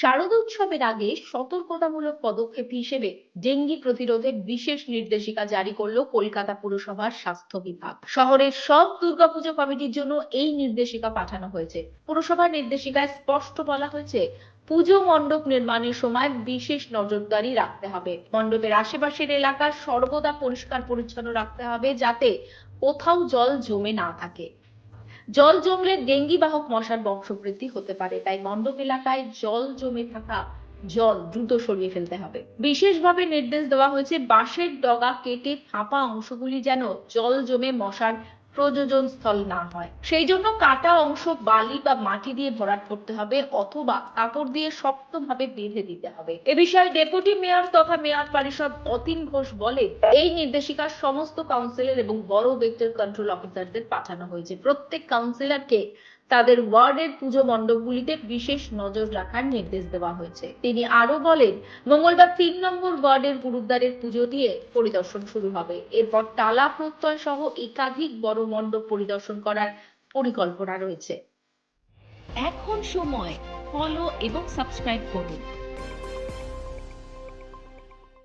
শারদোৎসবের আগে সতর্কতামূলক পদক্ষেপ হিসেবে ডেঙ্গি প্রতিরোধে বিশেষ নির্দেশিকা জারি করল কলকাতা পুরসভার স্বাস্থ্য বিভাগ। শহরের সব দুর্গাপুজো কমিটির জন্য এই নির্দেশিকা পাঠানো হয়েছে। পুরসভার নির্দেশিকায় স্পষ্ট বলা হয়েছে, পুজো মণ্ডপ নির্মাণের সময় বিশেষ নজরদারি রাখতে হবে। মণ্ডপের আশেপাশের এলাকা সর্বদা পরিষ্কার পরিচ্ছন্ন রাখতে হবে যাতে কোথাও জল জমে না থাকে। জল জমলে ডেঙ্গি বাহক মশার বংশবৃদ্ধি হতে পারে, তাই মণ্ডপ এলাকায় জল জমে থাকা জল দ্রুত সরিয়ে ফেলতে হবে। বিশেষভাবে নির্দেশ দেওয়া হয়েছে, বাঁশের ডগা কেটে ফাঁপা অংশগুলি যেন জল জমে মশার প্রযোজন স্থল না হয়। সেই জন্য কাটা অংশ বালি বা মাটি দিয়ে ভরাট করতে হবে অথবা কাপড় দিয়ে শক্তভাবে বেঁধে দিতে হবে। এ বিষয়ে ডেপুটি মেয়র তথা মেয়র পরিষদ অতীন ঘোষ বলে এই নির্দেশিকা সমস্ত কাউন্সিলর এবং বড় ভেক্টর কন্ট্রোল অফিসারদের পাঠানো হয়েছে। প্রত্যেক কাউন্সিলরকে তাদের ওয়ার্ডের পুজো মণ্ডপগুলিতে বিশেষ নজর রাখার নির্দেশ দেওয়া হয়েছে। তিনি আরও বলেন, মঙ্গলবার তিন নম্বর ওয়ার্ডের গুরুদ্বারের পুজো দিয়ে পরিদর্শন শুরু হবে। এরপর টালা প্রত্যয় সহ একাধিক বড় মণ্ডপ পরিদর্শন করার পরিকল্পনা রয়েছে। এখন সময় ফলো এবং সাবস্ক্রাইব করুন।